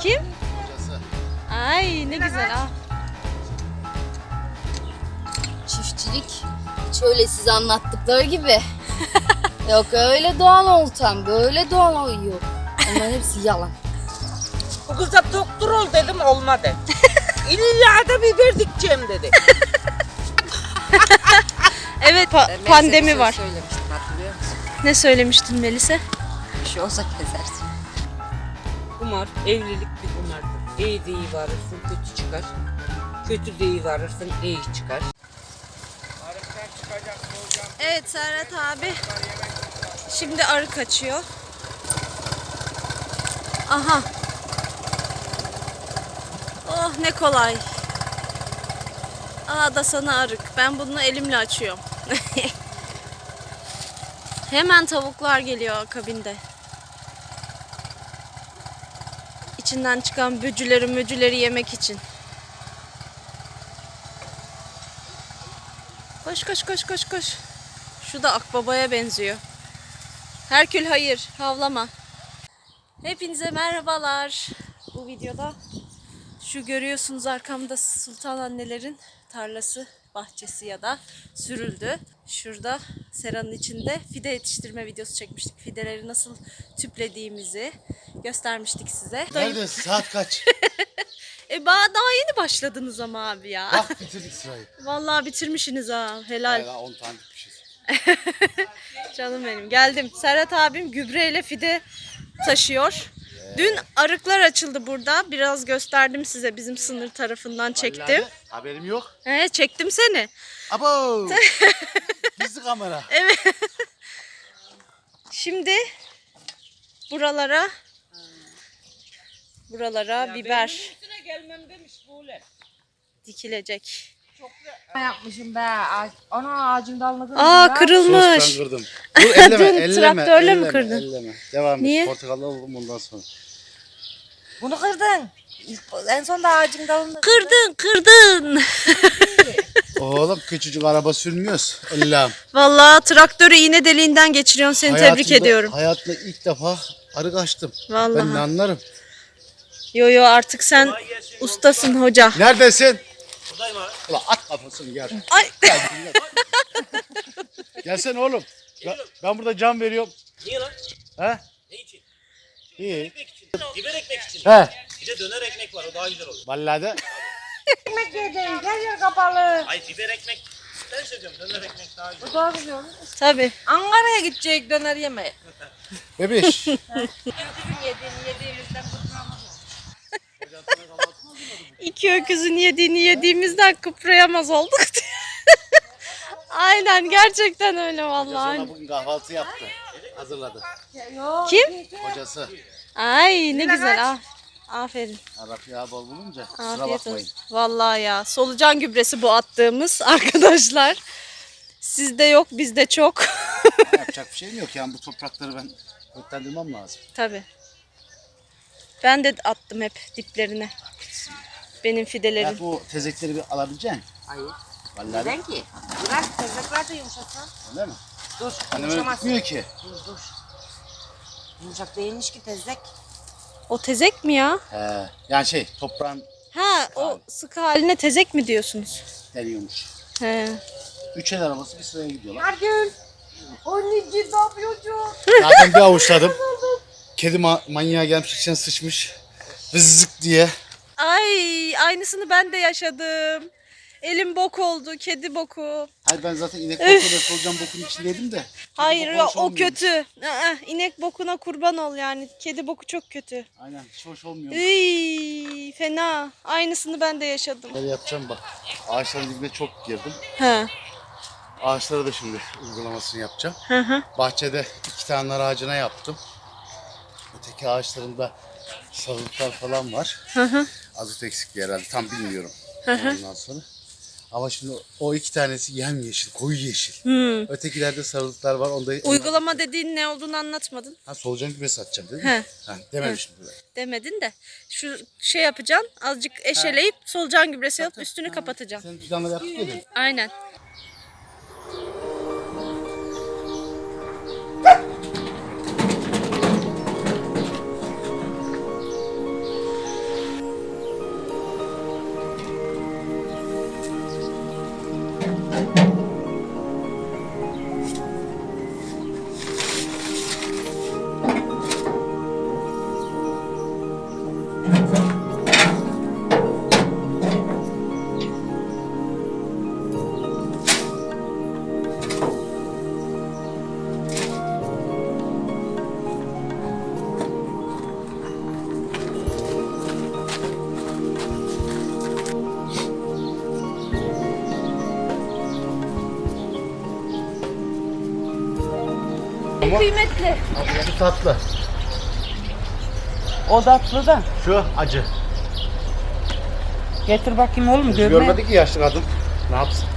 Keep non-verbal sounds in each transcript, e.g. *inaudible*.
Kim? Kocası. Ay ne güzel ah. Çiftçilik hiç öyle size anlattıkları gibi. *laughs* Yok öyle doğal oltam, böyle doğal yok. Onların hepsi yalan. Bu kıza doktor ol dedim olmadı. *laughs* İlla da biber dikeceğim dedi. *laughs* Evet pa- pandemi var. Söylemiştim hatırlıyor musun? Ne söylemiştin Melisa? Bir şey olsa kesersin. Kumar, evlilik bir kumardır. İyi de iyi varırsın, kötü çıkar. Kötü de iyi varırsın, iyi çıkar. Evet Serhat abi. Şimdi arı kaçıyor. Aha. Oh ne kolay. Aa da sana arık. Ben bunu elimle açıyorum. *laughs* Hemen tavuklar geliyor akabinde. İçinden çıkan bücüleri mücüleri yemek için. Koş koş koş koş koş. Şu da akbabaya benziyor. Herkül hayır, havlama. Hepinize merhabalar. Bu videoda şu görüyorsunuz arkamda Sultan annelerin tarlası, bahçesi ya da sürüldü. Şurada seranın içinde fide yetiştirme videosu çekmiştik. Fideleri nasıl tüplediğimizi göstermiştik size. Neredesin? Saat kaç? *laughs* E ba- daha yeni başladınız ama abi ya. Bak bitirdik sırayı. *laughs* Vallahi bitirmişsiniz ha. Helal. Hayır 10 tane dikmişiz. *laughs* Canım benim geldim. Serhat abim gübreyle fide taşıyor. Dün arıklar açıldı burada. Biraz gösterdim size bizim sınır tarafından çektim. Vallahi haberim yok. He, çektim seni. Abo. *laughs* Gizli kamera. Şimdi buralara buralara biber Üstüne gelmem demiş böyle. dikilecek. Ne yapmışım be? Ağaç, ana ağacın dalını kırdım Aa ya. kırılmış. Sos ben kırdım. *laughs* Dur elleme, Dün elleme, traktörle mi elleme, kırdın? Elleme. Devam Niye? et. Portakallı oldum bundan sonra. Bunu kırdın. En son da ağacın dalını Kırdın, kırdın. *laughs* Oğlum küçücük araba sürmüyoruz. Allah'ım. Vallahi traktörü iğne deliğinden geçiriyorsun. Seni tebrik Hayatımda- ediyorum. Hayatımda ilk defa arı kaçtım. Vallahi. Ben ne anlarım? Yo yo artık sen ustasın hoca. Neredesin? Buradayım abi. Ulan at kafasını gel. Ay. Gel, gel. Gelsene oğlum. Ben, ben burada can veriyorum. Niye lan? He? Ne için? İyi. İçin. Biber ekmek için. He. Bir de döner ekmek var o daha güzel olur. Vallahi de. ekmek yedin. Gel yer kapalı. Ay biber ekmek. Ben söylüyorum döner ekmek daha güzel. Doğru diyorsun. Tabii. Ankara'ya gidecek döner yemeye. Bebiş. *laughs* Bizim yediğim, yediğimizden kurtulamaz. İki öküzün yediğini yediğimizden kıprayamaz olduk. *laughs* Aynen gerçekten öyle vallahi. Sonra bugün kahvaltı yaptı. Hazırladı. Kim? Kocası. Ay ne güzel ah. Aferin. Arap yağı bol bulunca kusura Afiyet bakmayın. olsun. Vallahi ya. Solucan gübresi bu attığımız *laughs* arkadaşlar. Sizde yok bizde çok. *laughs* Yapacak bir şeyim yok yani bu toprakları ben ötlendirmem lazım. Tabii. Ben de attım hep diplerine. Benim fidelerim. Ya bu tezekleri bir alabileceksin. Hayır. Vallahi de. Neden ki? Bırak tezekler de yumuşasın. Öyle mi? Dur. Annem öyle Yumuşamaz. tutmuyor ki. Dur dur. Yumuşak değilmiş ki tezek. O tezek mi ya? He. Yani şey toprağın Ha o sıkı haline tezek mi diyorsunuz? deniyormuş. He. Üç el arabası bir sıraya gidiyorlar. Ergül. Anneciğim ne yapıyorsun? Zaten bir *laughs* avuçladım. Kedi ma- manyağı gelmiş içine sıçmış. Vızık diye. Ay aynısını ben de yaşadım. Elim bok oldu, kedi boku. Hayır ben zaten inek boku ve solucan bokunun içindeydim de. Kedi Hayır boku ya hoş o kötü. Aa, inek bokuna kurban ol yani. Kedi boku çok kötü. Aynen hiç hoş olmuyor. Iy, fena. Aynısını ben de yaşadım. Böyle yapacağım bak. Ağaçların dibine çok girdim. Ha. Ağaçlara da şimdi uygulamasını yapacağım. Hı hı. Bahçede iki tane nar ağacına yaptım. Öteki ağaçlarında sarılıklar falan var. Azot eksikliği herhalde tam bilmiyorum. Ondan sonra. Ama şimdi o iki tanesi yemyeşil, koyu yeşil. Hmm. Ötekilerde sarılıklar var. Onda Uygulama dediğin ne olduğunu anlatmadın. Ha solucan gübre satacağım dedim. He. Ha, dememişim böyle. Demedin de. Şu şey yapacaksın. Azıcık eşeleyip solucan gübresi alıp üstünü kapatacaksın. Sen planları yaptık ya. Aynen. Bu? kıymetli. Şu tatlı. O tatlı da. Şu acı. Getir bakayım oğlum Biz görme. görmedi ki yaşlı kadın. Ne yapsın?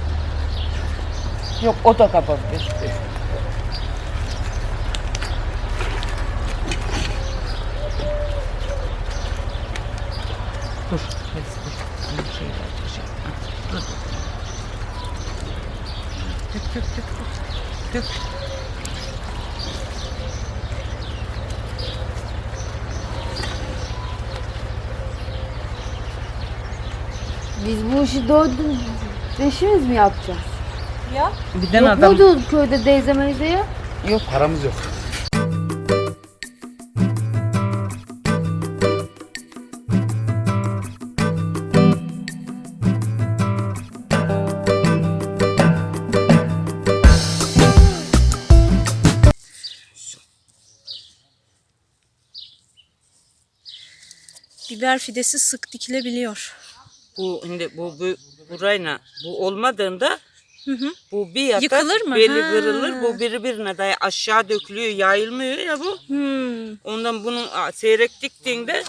Yok o da kapatır. Dur. Dur. Dur. Şey var, bir Biz bu işi dördümüz, beşimiz mi yapacağız? Bir tane Yok adam. muydu köyde teyze meyze ya? Paramız yok. Biber fidesi sık dikilebiliyor. Bu şimdi bu, bu burayla bu olmadığında bu bir yatar Yıkılır mı? beli Ha. kırılır bu birbirine day aşağı dökülüyor yayılmıyor ya bu. Hmm. Ondan bunu a, seyrek diktiğinde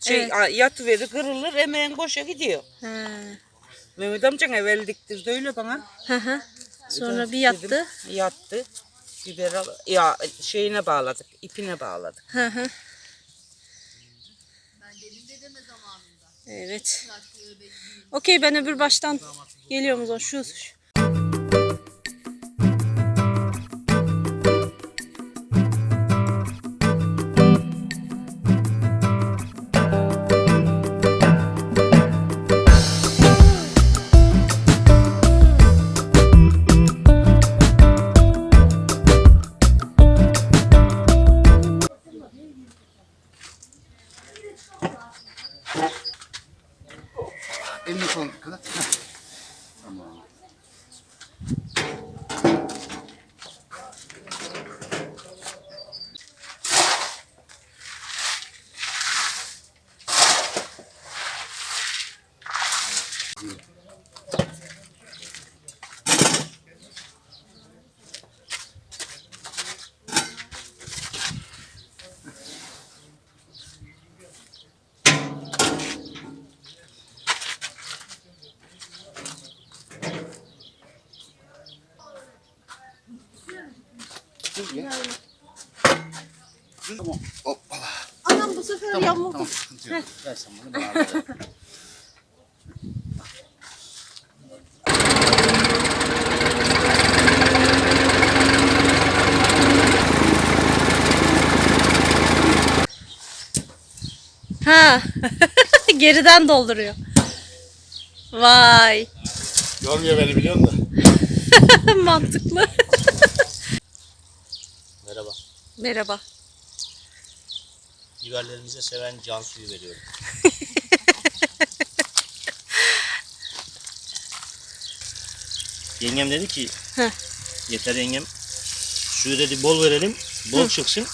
şey Evet. a, yatıverir kırılır emeğin boşa gidiyor. He. Mehmet amcan evvel diktirdi öyle bana. Hı hı. Sonra bir Dedim, yattı. yattı. Biber al, ya şeyine bağladık, ipine bağladık. Hı hı. Evet. Okey ben öbür baştan geliyorum o zaman. Şu, şu. Elini kolunu. Tamam. Tamam. Hoppala. Anam bu sefer Tamam, yamuldu. tamam sıkıntı yok. Ver sen bunu hallederim. Ha. *laughs* Geriden dolduruyor. Vay. Görmüyor beni biliyor musun? *laughs* Mantıklı. Merhaba. Merhaba. Biberlerimize seven can suyu veriyorum. *laughs* yengem dedi ki Heh. yeter yengem. Suyu dedi bol verelim. Bol çıksın.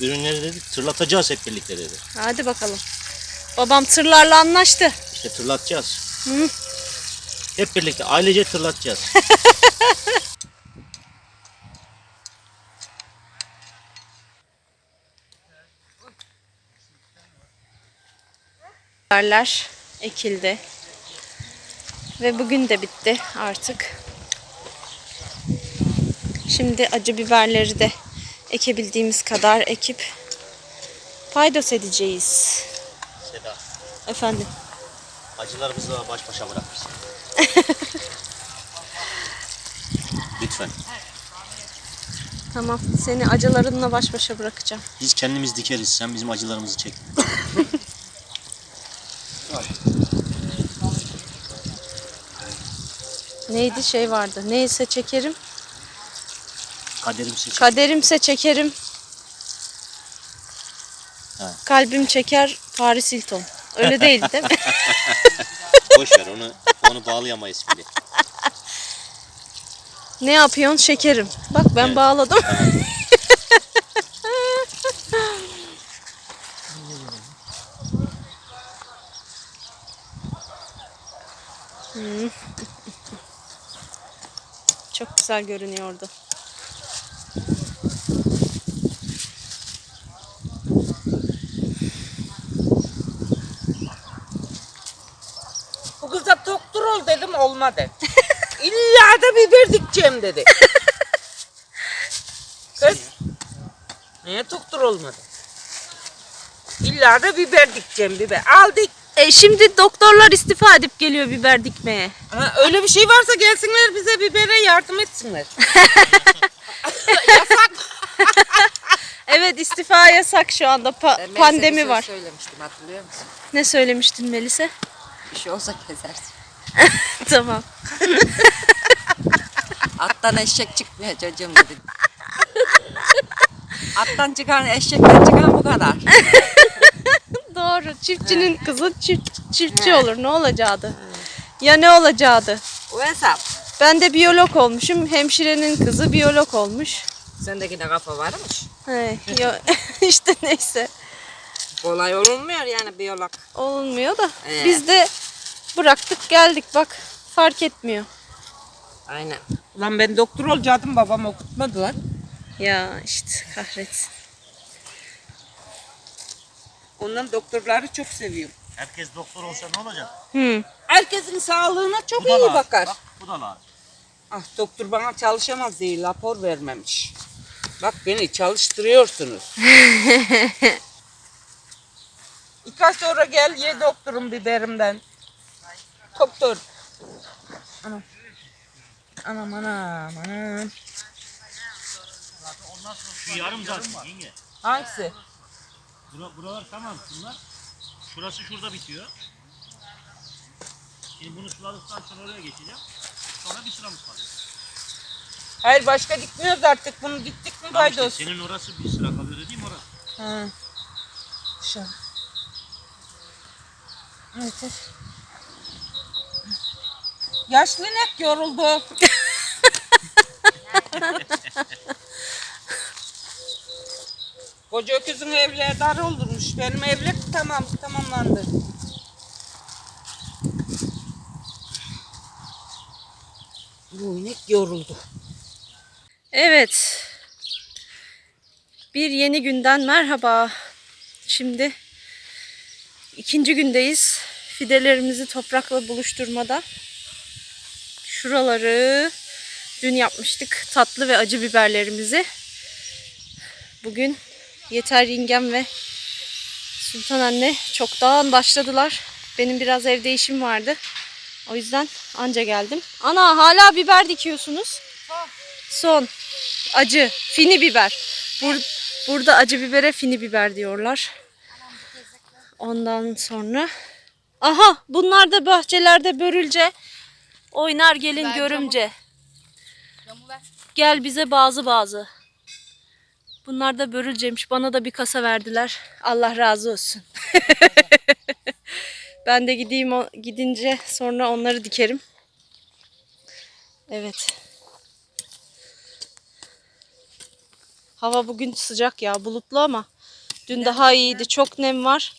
Ürünleri dedi tırlatacağız hep birlikte dedi. Hadi bakalım. Babam tırlarla anlaştı. İşte tırlatacağız. Hep birlikte ailece tırlatacağız. *laughs* Biberler ekildi. Ve bugün de bitti artık. Şimdi acı biberleri de ekebildiğimiz kadar ekip paydos edeceğiz. Seda Efendim. acılarımızla baş başa bırak bizi. *laughs* Lütfen. Tamam. Seni acılarınla baş başa bırakacağım. Biz kendimiz dikeriz. Sen bizim acılarımızı çek. *laughs* Neydi şey vardı. Neyse çekerim. Kaderimse çek. Kaderimse çekerim. Ha. Kalbim çeker Paris Hilton. Öyle değildi değil mi? *laughs* Boş ver onu onu bağlayamayız şimdi. ne yapıyorsun? Şekerim. Bak ben Evet. bağladım. *laughs* Hmm güzel görünüyordu. Bu kıza doktor ol dedim olmadı. *laughs* İlla da biber dikeceğim dedi. *laughs* Kız niye doktor olmadı? İlla da biber dikeceğim biber. Al dik. E şimdi doktorlar istifa edip geliyor biber dikmeye. Ha, öyle bir şey varsa gelsinler bize bibere yardım etsinler. *laughs* Evet istifa yasak şu anda. Pa- pandemi var. söylemiştim hatırlıyor musun? Ne söylemiştin Melise? Bir şey olsa kesersin. *laughs* tamam. *laughs* Attan eşek çıkmıyor çocuğum dedi. Attan çıkan eşekten çıkan bu kadar. Doğru. Çiftçinin kızı çift, çiftçi olur. Ne olacaktı? Ya ne olacaktı? Hesap. Ben de biyolog olmuşum. Hemşirenin kızı biyolog olmuş. Sendeki de kafa varmış. He, yo, *laughs* işte neyse. Kolay olmuyor yani biyolog. Olmuyor da. Ee. Biz de bıraktık geldik bak. Fark etmiyor. Aynen. Lan ben doktor olacaktım babam okutmadı lan. Ya işte kahretsin. Ondan doktorları çok seviyorum. Herkes doktor olsa ne olacak? Hı. Herkesin sağlığına çok Bu da iyi lazım. bakar. Bak, bu da lazım. Ah doktor bana çalışamaz diye rapor vermemiş. Bak beni çalıştırıyorsunuz. *laughs* İki ay sonra gel ye doktorum biberimden. Doktor. Anam. Anam anam anam. Şu yarım zaten yenge. Hangisi? Bura, buralar tamam şunlar. Şurası şurada bitiyor. Şimdi bunu suladıktan sonra oraya geçeceğim. Sonra bir sıramız kalıyor. Hayır başka dikmiyoruz artık. Bunu diktik mi Tamam işte, senin orası bir sıra kalıyor dediğim orası. Ha. Evet. evet. Yaşlı inek yoruldu. *laughs* Koca öküzün evleri dar oldurmuş. Benim evler tamam tamamlandı. Bu inek yoruldu. Evet. Bir yeni günden merhaba. Şimdi ikinci gündeyiz. Fidelerimizi toprakla buluşturmada. Şuraları dün yapmıştık. Tatlı ve acı biberlerimizi. Bugün Yeter Yengem ve Sultan Anne çoktan başladılar. Benim biraz evde işim vardı. O yüzden anca geldim. Ana hala biber dikiyorsunuz. Son. Acı. Fini biber. Bur- burada acı bibere fini biber diyorlar. Ondan sonra. Aha bunlar da bahçelerde börülce. Oynar gelin görümce. Gel bize bazı bazı. Bunlar da börülceymiş. Bana da bir kasa verdiler. Allah razı olsun. *laughs* ben de gideyim o, gidince sonra onları dikerim. Evet. Hava bugün sıcak ya, bulutlu ama dün daha iyiydi. Çok nem var.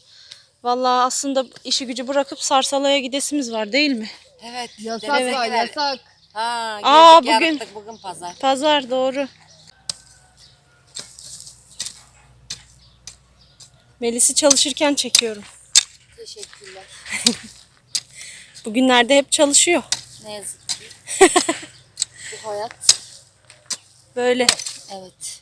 Vallahi aslında işi gücü bırakıp Sarsalı'ya gidesimiz var değil mi? Evet. Yasak Evet. yasak. Ha, Aa, bugün- yaptık, bugün pazar. Pazar doğru. Melis'i çalışırken çekiyorum. Teşekkürler. *laughs* Bugünlerde hep çalışıyor. Ne yazık ki. *laughs* bu hayat. Böyle. Evet.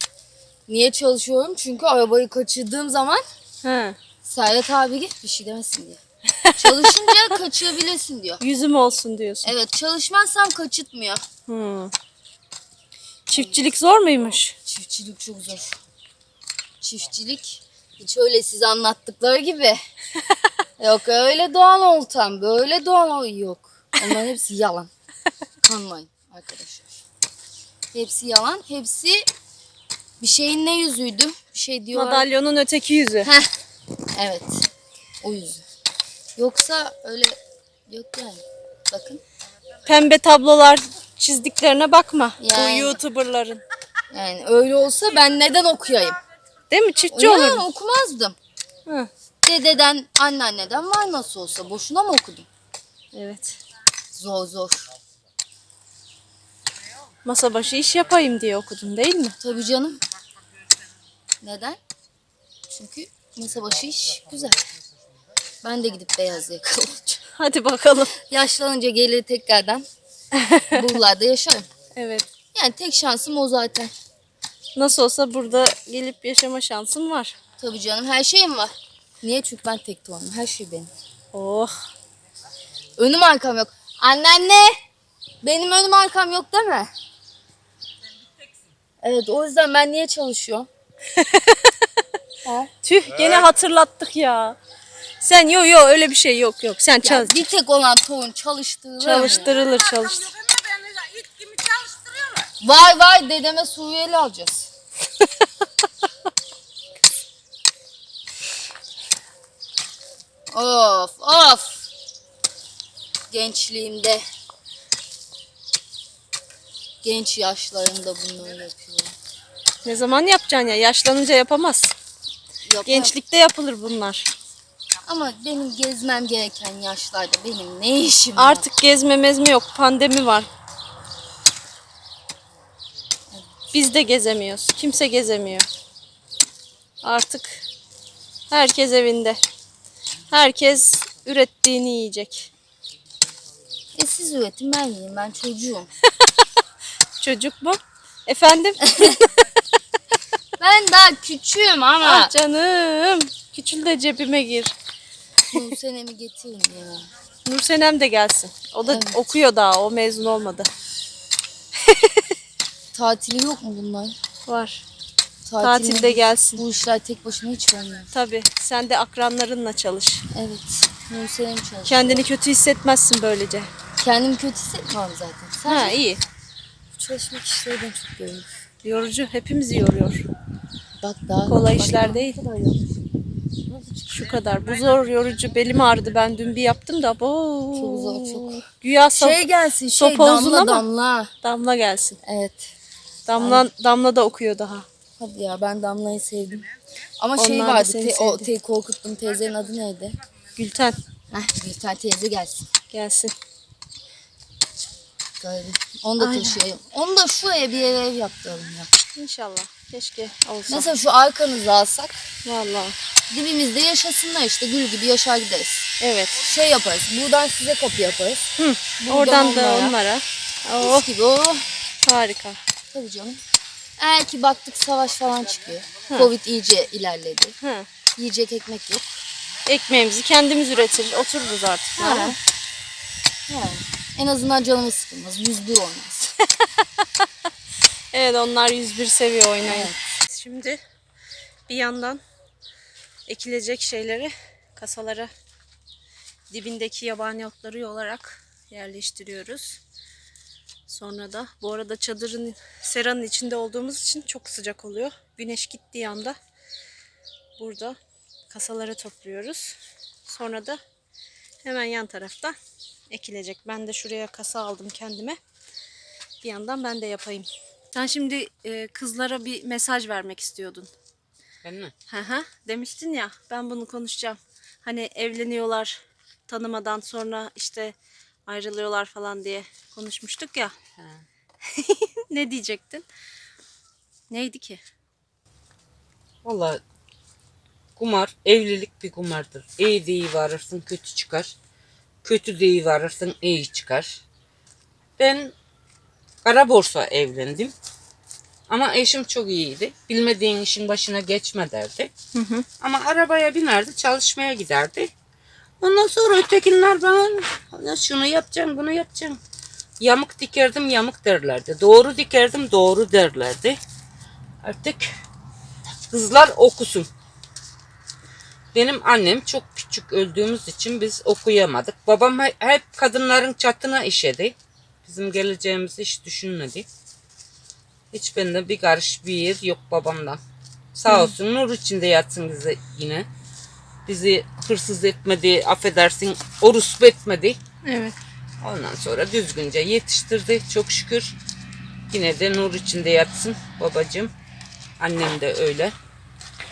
Niye çalışıyorum? Çünkü arabayı kaçırdığım zaman Ha. Serhat abi bir şey demesin diye. Çalışınca *laughs* kaçırabilirsin diyor. Yüzüm olsun diyorsun. Evet çalışmazsam kaçırtmıyor. Hı. Çiftçilik zor muymuş? Çiftçilik çok zor. Çiftçilik hiç öyle size anlattıkları gibi. *laughs* yok öyle doğal oltam, böyle doğal yok. Onların hepsi yalan. Kanmayın arkadaşlar. Hepsi yalan. Hepsi bir şeyin ne yüzüydü? Bir şey diyorlar. Madalyonun öteki yüzü. Heh. Evet. O yüzü. Yoksa öyle yok yani. Bakın. Pembe tablolar çizdiklerine bakma. Bu Yani. YouTuber'ların. Yani öyle olsa ben neden okuyayım? Değil mi? Çiftçi Yani olur. okumazdım. Hı. Dededen, anneanneden var nasıl olsa. Boşuna mı okudum? Evet. Zor zor. Masa başı iş yapayım diye okudun değil mi? Tabii canım. Neden? Çünkü masa başı iş güzel. Ben de gidip beyaz yakalı olacağım. Hadi bakalım. Yaşlanınca gelir tekrardan. *laughs* Buralarda yaşarım. Evet. Yani tek şansım o zaten. Nasıl olsa burada gelip yaşama şansın var. Tabii canım her şeyim var. Niye? Çünkü ben tek torunum. Her şey benim. Oh. Önüm arkam yok. Anneanne. Benim önüm arkam yok değil mi? Evet o yüzden ben niye çalışıyorum? *laughs* Tüh gene hatırlattık ya. Sen yo yo öyle bir şey yok yok. Sen Ya çalış. bir tek olan torun çalıştırılır. mı? Çalıştırılır çalıştır. Vay vay dedeme Suriyeli alacağız. Of of. Gençliğimde. Genç yaşlarımda bunları yapıyorum. Ne zaman yapacaksın ya? Yaşlanınca yapamaz. Yapar- Gençlikte yapılır bunlar. Ama benim gezmem gereken yaşlarda benim ne işim var? Artık gezme mezme yok. Pandemi var. Biz de gezemiyoruz. Kimse gezemiyor. Artık herkes evinde. Herkes ürettiğini yiyecek. E siz üretin ben yiyeyim ben çocuğum. *laughs* Çocuk mu? Efendim? *laughs* ben daha küçüğüm ama. ah canım. Küçül de cebime gir. Bu senemi getirin ya. Nursenem de gelsin. O da Evet. okuyor daha. O mezun olmadı. *laughs* Tatili yok mu bunlar? Var. Tatilinde Tatilde gelsin. Bu işler tek başına hiç olmuyor. Tabii. Sen de akranlarınla çalış. Evet. Nurselim çalışıyor. Kendini kötü hissetmezsin böylece. Kendimi kötü hissetmiyorum zaten. Ha Sadece iyi. çalışmak işleri beni çok yoruyor. Yorucu. Hepimizi yoruyor. Bak daha Kolay bak işler daha değil. Şu kadar. Bu zor yorucu. Belim ağrıdı. Ben dün bir yaptım da. Bo. Çok zor, çok. Güya sop- Şey gelsin şey sopa uzun damla ama- damla. Damla gelsin. Evet. Damla Damla da okuyor daha. Hadi ya ben Damla'yı sevdim. Ama şey da vardı. seni Te, o sevdi. te, korkuttum teyzenin adı neydi? Gülten Heh, Gülten teyze gelsin. gelsin. Gayri. Onu da Aynen. taşıyayım. Onu da şuraya bir yere ev yaptıralım ya. İnşallah. Keşke olsa. Mesela şu arkanızı alsak Vallahi. dibimizde yaşasınlar işte gül gibi yaşar gideriz. Evet. Şey yaparız. Buradan size kapı yaparız. Hı. Buradan Oradan da onlara. onlara. Oh. Oh gibi oh. harika. Tabii canım. Eğer ki baktık savaş falan çıkıyor. Covid iyice ilerledi. Hı. Yiyecek ekmek yok. Ekmeğimizi kendimiz üretir. Otururuz artık. Ha. yani. Yani. En azından canımız sıkılmaz. Yüz bir olmaz. *laughs* Evet onlar 101 seviye oynayın. Evet. Şimdi bir yandan ekilecek şeyleri kasalara dibindeki yabani otları olarak yerleştiriyoruz. Sonra da bu arada çadırın seranın içinde olduğumuz için çok sıcak oluyor. Güneş gittiği anda burada kasalara topluyoruz. Sonra da hemen yan tarafta ekilecek. Ben de şuraya kasa aldım kendime. Bir yandan ben de yapayım. Sen şimdi e, kızlara bir mesaj vermek istiyordun. Ben mi? Hı hı. Demiştin ya ben bunu konuşacağım. Hani evleniyorlar tanımadan sonra işte ayrılıyorlar falan diye konuşmuştuk ya. *laughs* Ne diyecektin? Neydi ki? Valla kumar, evlilik bir kumardır. İyi diye varırsın kötü çıkar. Kötü diye varırsın iyi çıkar. Ben kara borsa evlendim. Ama eşim çok iyiydi. Bilmediğin işin başına geçme derdi. Ama arabaya binerdi, çalışmaya giderdi. Ondan sonra ötekiler bana "Ya şunu yapacağım, bunu yapacağım. Yamuk dikerdim, yamuk derlerdi. Doğru dikerdim, doğru derlerdi. Artık kızlar okusun. Benim annem çok küçük öldüğümüz için biz okuyamadık. Babam he- hep kadınların çatına işedi. Bizim geleceğimizi hiç düşünmedi. Hiç bende bir karış bir yer yok babamdan. Sağ olsun nur içinde yatsın bize yine. Bizi hırsız etmedi, affedersin, orosp etmedi. Evet. Ondan sonra düzgünce yetiştirdi çok şükür. Yine de nur içinde yatsın babacığım. Annem de öyle.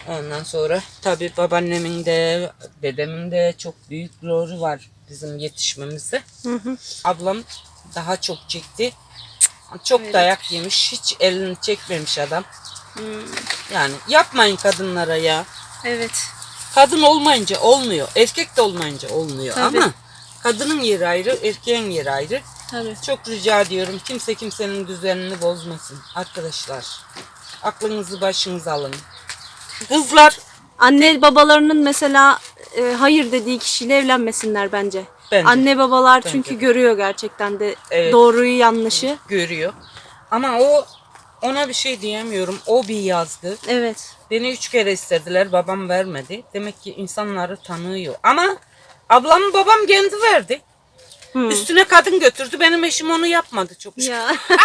Ondan sonra tabii babaannemin de dedemin de çok büyük rolü var bizim yetişmemizde. Ablam daha çok çekti. Çok dayak yemiş. Hiç elini çekmemiş adam. Yani yapmayın kadınlara ya. Evet. Kadın olmayınca olmuyor. Erkek de olmayınca olmuyor Tabii. ama Kadının yeri ayrı, erkeğin yeri ayrı. Tabii. Çok rica ediyorum kimse kimsenin düzenini bozmasın arkadaşlar. Aklınızı başınıza alın. Kızlar Anne babalarının mesela e, hayır dediği kişiyle evlenmesinler bence. Bence. Anne babalar Bence çünkü görüyor gerçekten de Evet. doğruyu yanlışı. görüyor. Ama o ona bir şey diyemiyorum. O bir yazdı. Evet. Beni üç kere istediler. Babam vermedi. Demek ki insanları tanıyor. Ama ablamın babam kendi verdi. Hı. Üstüne kadın götürdü. Benim eşim onu yapmadı çok şükür. Ya. *laughs*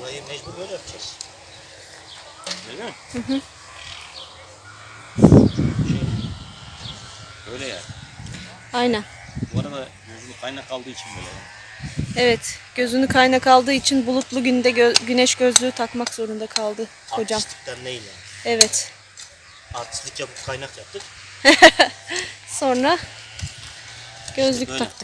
Olayı mecbur böyle yapacağız. Öyle mi? Şey, Böyle ya. Aynen. Bu arada gözümü kaynak kaldığı için böyle. Evet. Gözünü kaynak aldığı için bulutlu günde gö- güneş gözlüğü takmak zorunda kaldı hocam. Artistlikten yani. Evet. Artistlik yapıp kaynak yaptık. *laughs* Sonra gözlük böyle. taktık.